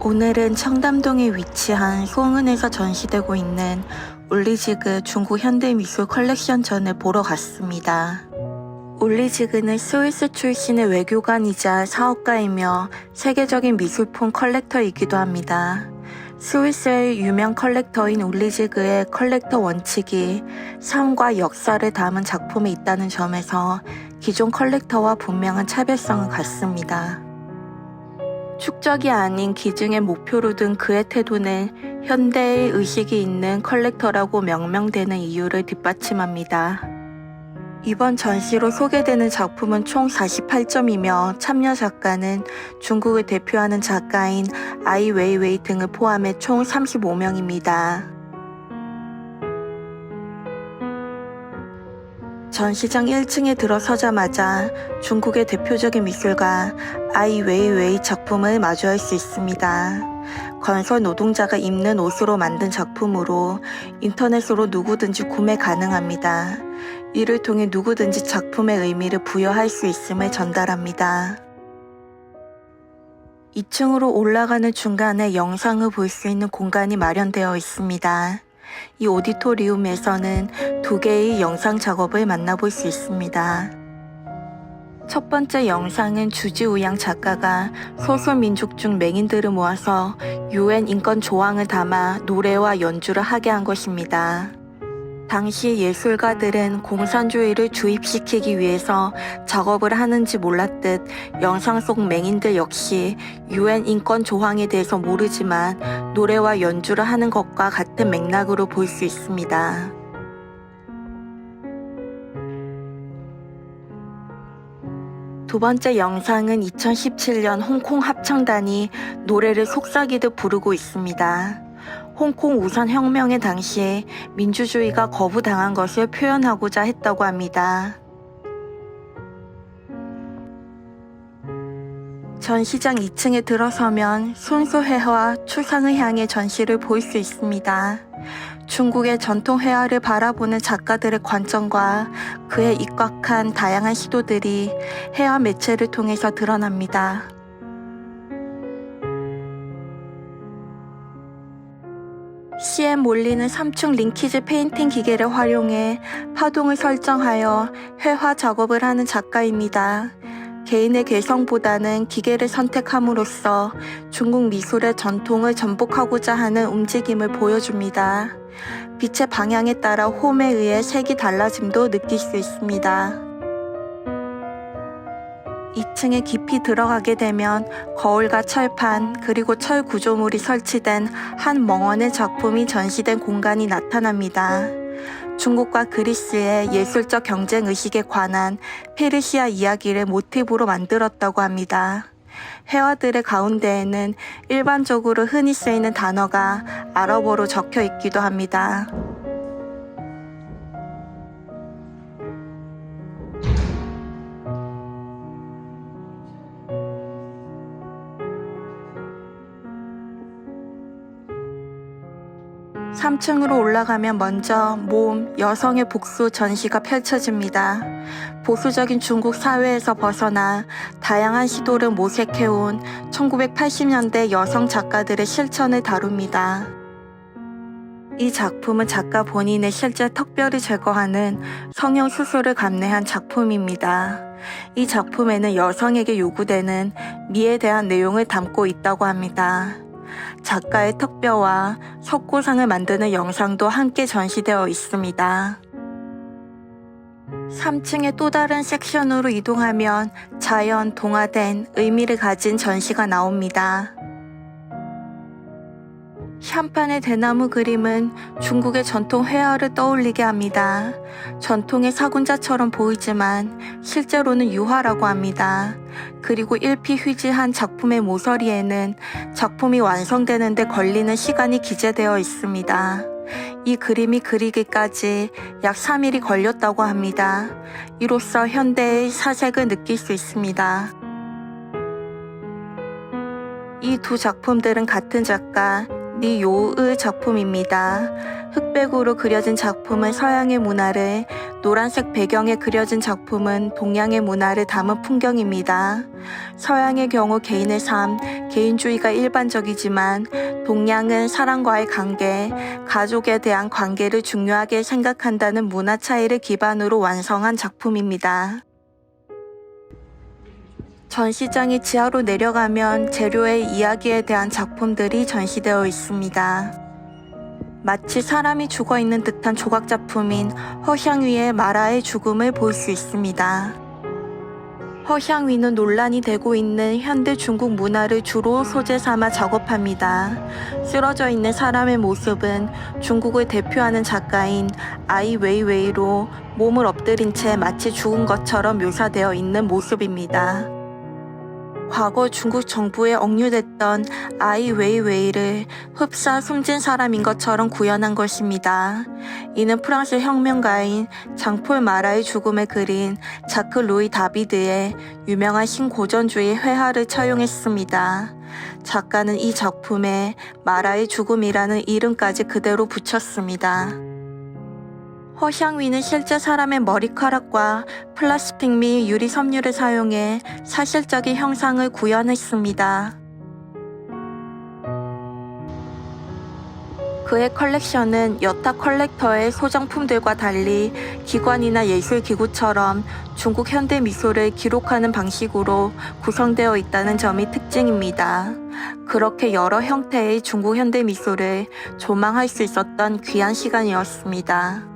오늘은 청담동에 위치한 송은에서 전시되고 있는 올리지그 중국 현대미술 컬렉션전을 보러 갔습니다. 올리지그는 스위스 출신의 외교관이자 사업가이며 세계적인 미술품 컬렉터이기도 합니다. 스위스의 유명 컬렉터인 올리지그의 컬렉터 원칙이 삶과 역사를 담은 작품이 있다는 점에서 기존 컬렉터와 분명한 차별성을 갖습니다. 축적이 아닌 기증의 목표로 둔 그의 태도는 현대의 의식이 있는 컬렉터라고 명명되는 이유를 뒷받침합니다. 이번 전시로 소개되는 작품은 총 48점이며 참여 작가는 중국을 대표하는 작가인 아이 웨이웨이 등을 포함해 총 35명입니다. 전시장 1층에 들어서자마자 중국의 대표적인 미술가 아이 웨이웨이 작품을 마주할 수 있습니다. 건설 노동자가 입는 옷으로 만든 작품으로 인터넷으로 누구든지 구매 가능합니다. 이를 통해 누구든지 작품의 의미를 부여할 수 있음을 전달합니다. 2층으로 올라가는 중간에 영상을 볼 수 있는 공간이 마련되어 있습니다. 이 오디토리움에서는 두 개의 영상 작업을 만나볼 수 있습니다. 첫 번째 영상은 주지우양 작가가 소수민족 중 맹인들을 모아서 유엔 인권 조항을 담아 노래와 연주를 하게 한 것입니다. 당시 예술가들은 공산주의를 주입시키기 위해서 작업을 하는지 몰랐듯 영상 속 맹인들 역시 유엔 인권 조항에 대해서 모르지만 노래와 연주를 하는 것과 같은 맥락으로 볼 수 있습니다. 두 번째 영상은 2017년 홍콩 합창단이 노래를 속삭이듯 부르고 있습니다. 홍콩 우산 혁명의 당시에 민주주의가 거부당한 것을 표현하고자 했다고 합니다. 전시장 2층에 들어서면 순수회화 추상을 향해 전시를 볼 수 있습니다. 중국의 전통 회화를 바라보는 작가들의 관점과 그에 입각한 다양한 시도들이 회화 매체를 통해서 드러납니다. CM 몰리는 3층 링키즈 페인팅 기계를 활용해 파동을 설정하여 회화 작업을 하는 작가입니다. 개인의 개성보다는 기계를 선택함으로써 중국 미술의 전통을 전복하고자 하는 움직임을 보여줍니다. 빛의 방향에 따라 홈에 의해 색이 달라짐도 느낄 수 있습니다. 2층에 깊이 들어가게 되면 거울과 철판 그리고 철 구조물이 설치된 한 멍원의 작품이 전시된 공간이 나타납니다. 중국과 그리스의 예술적 경쟁 의식에 관한 페르시아 이야기를 모티브로 만들었다고 합니다. 회화들의 가운데에는 일반적으로 흔히 쓰이는 단어가 아랍어로 적혀 있기도 합니다. 삼층으로 올라가면 먼저 몸, 여성의 복수 전시가 펼쳐집니다. 보수적인 중국 사회에서 벗어나 다양한 시도를 모색해온 1980년대 여성 작가들의 실천을 다룹니다. 이 작품은 작가 본인의 실제 턱뼈를 제거하는 성형 수술을 감내한 작품입니다. 이 작품에는 여성에게 요구되는 미에 대한 내용을 담고 있다고 합니다. 작가의 턱뼈와 석고상을 만드는 영상도 함께 전시되어 있습니다. 3층의 또 다른 섹션으로 이동하면 자연, 동화된 의미를 가진 전시가 나옵니다. 샴판의 대나무 그림은 중국의 전통 회화를 떠올리게 합니다. 전통의 사군자처럼 보이지만 실제로는 유화라고 합니다. 그리고 일피휘지한 작품의 모서리에는 작품이 완성되는데 걸리는 시간이 기재되어 있습니다. 이 그림이 그리기까지 약 3일이 걸렸다고 합니다. 이로써 현대의 사색을 느낄 수 있습니다. 이두 작품들은 같은 작가 니요의 작품입니다. 흑백으로 그려진 작품은 서양의 문화를, 노란색 배경에 그려진 작품은 동양의 문화를 담은 풍경입니다. 서양의 경우 개인의 삶, 개인주의가 일반적이지만 동양은 사람과의 관계, 가족에 대한 관계를 중요하게 생각한다는 문화 차이를 기반으로 완성한 작품입니다. 전시장이 지하로 내려가면 재료의 이야기에 대한 작품들이 전시되어 있습니다. 마치 사람이 죽어 있는 듯한 조각 작품인 허향위의 마라의 죽음을 볼 수 있습니다. 허향위는 논란이 되고 있는 현대 중국 문화를 주로 소재 삼아 작업합니다. 쓰러져 있는 사람의 모습은 중국을 대표하는 작가인 아이 웨이웨이로 몸을 엎드린 채 마치 죽은 것처럼 묘사되어 있는 모습입니다. 과거 중국 정부에 억류됐던 아이 웨이웨이를 흡사 숨진 사람인 것처럼 구현한 것입니다. 이는 프랑스 혁명가인 장폴 마라의 죽음을 그린 자크 루이 다비드의 유명한 신고전주의 회화를 차용했습니다. 작가는 이 작품에 마라의 죽음이라는 이름까지 그대로 붙였습니다. 허향위는 실제 사람의 머리카락과 플라스틱 및 유리 섬유를 사용해 사실적인 형상을 구현했습니다. 그의 컬렉션은 여타 컬렉터의 소장품들과 달리 기관이나 예술기구처럼 중국 현대 미술을 기록하는 방식으로 구성되어 있다는 점이 특징입니다. 그렇게 여러 형태의 중국 현대 미술을 조망할 수 있었던 귀한 시간이었습니다.